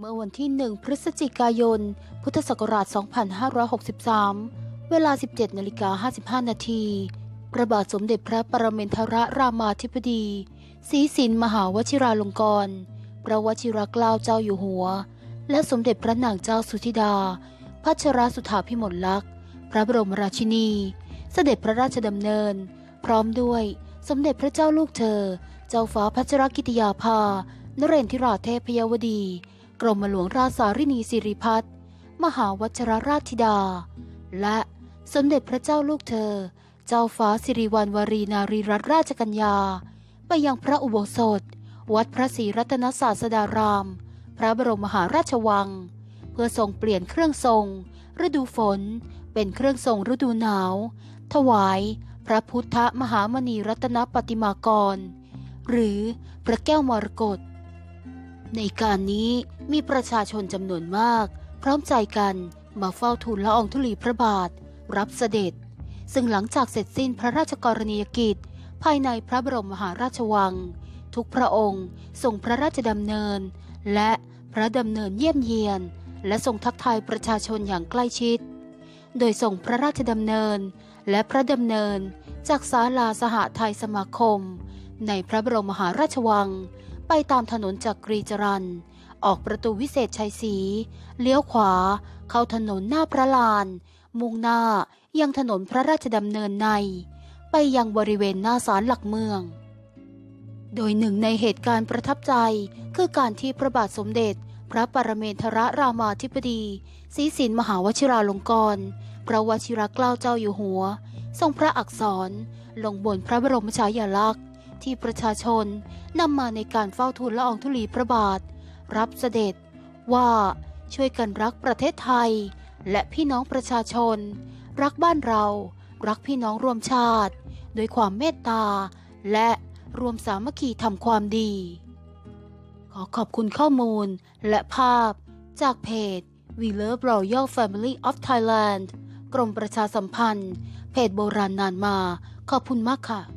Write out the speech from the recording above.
เมื่อวันที่ 1 พฤศจิกายน พุทธศักราช 2563 เวลา 17นาฬิกา55 นาที พระบาทสมเด็จพระปรมินทรรามาธิบดีศรีสินมหาวชิราลงกรณ์พระวชิรเกล้าเจ้าอยู่หัว และสมเด็จพระนางเจ้าสุธิดา พัชรสุธาพิมลลักษณ์ พระบรมราชินี เสด็จพระราชดำเนิน พร้อมด้วยสมเด็จพระเจ้าลูกเธอ เจ้าฟ้าพัชรกิติยาภานเรนทิราเทพยวดี กรมหลวงราชสารินีสิริพัฒน์มหาวัชรราชธิดา และสมเด็จพระเจ้าลูกเธอ เจ้าฟ้าสิริวัณวรีนารีรัตนราชกัญญา ไปยังพระอุโบสถ วัดพระศรีรัตนศาสดาราม พระบรมมหาราชวัง เพื่อทรงเปลี่ยนเครื่องทรง ฤดูฝน เป็นเครื่องทรงฤดูหนาว ถวาย พระพุทธมหามณีรัตนปฏิมากร หรือพระแก้วมรกต ในการนี้มีประชาชนจำนวนมาก พร้อมใจกันมาเฝ้าทูลละอองธุลีพระบาท รับเสด็จ ซึ่งหลังจากเสร็จสิ้นพระราชกรณียกิจ ภายในพระบรมมหาราชวัง ทุกพระองค์ส่งพระราชดำเนิน และพระดำเนินเยี่ยมเยียน และส่งทักทายประชาชนอย่างใกล้ชิด โดยส่งพระราชดำเนิน และพระดำเนินจากศาลาสหไทยสมาคม ในพระบรมมหาราชวัง ไปตามถนนจากกรีจรัน ออกประตูวิเศษชัยศรีเลี้ยวขวา เข้าถนนหน้าพระลาน มุ่งหน้ายังถนนพระราชดำเนินใน ไปยังบริเวณหน้าศาลหลักเมือง โดยหนึ่งในเหตุการณ์ประทับใจคือการที่พระบาทสมเด็จ พระปรเมนทรรามาธิบดีศรีสินมหาวชิราลงกรณ์พระวชิรเกล้าเจ้าอยู่หัว ทรงพระอักษรลงบนพระบรมฉายาลักษณ์ ที่ประชาชนนำมาในการเฝ้าทูลละอองธุลีพระบาท รับเสด็จว่าช่วยกันรักประเทศไทย และพี่น้องประชาชน รักบ้านเรา รักพี่น้องรวมชาติ โดยความเมตตา และรวมสามัคคีทำความดี ขอขอบคุณข้อมูลและภาพ จากเพจ We Love Royal Family of Thailand กรมประชาสัมพันธ์ เพจโบราณนานมา ขอบคุณมากค่ะ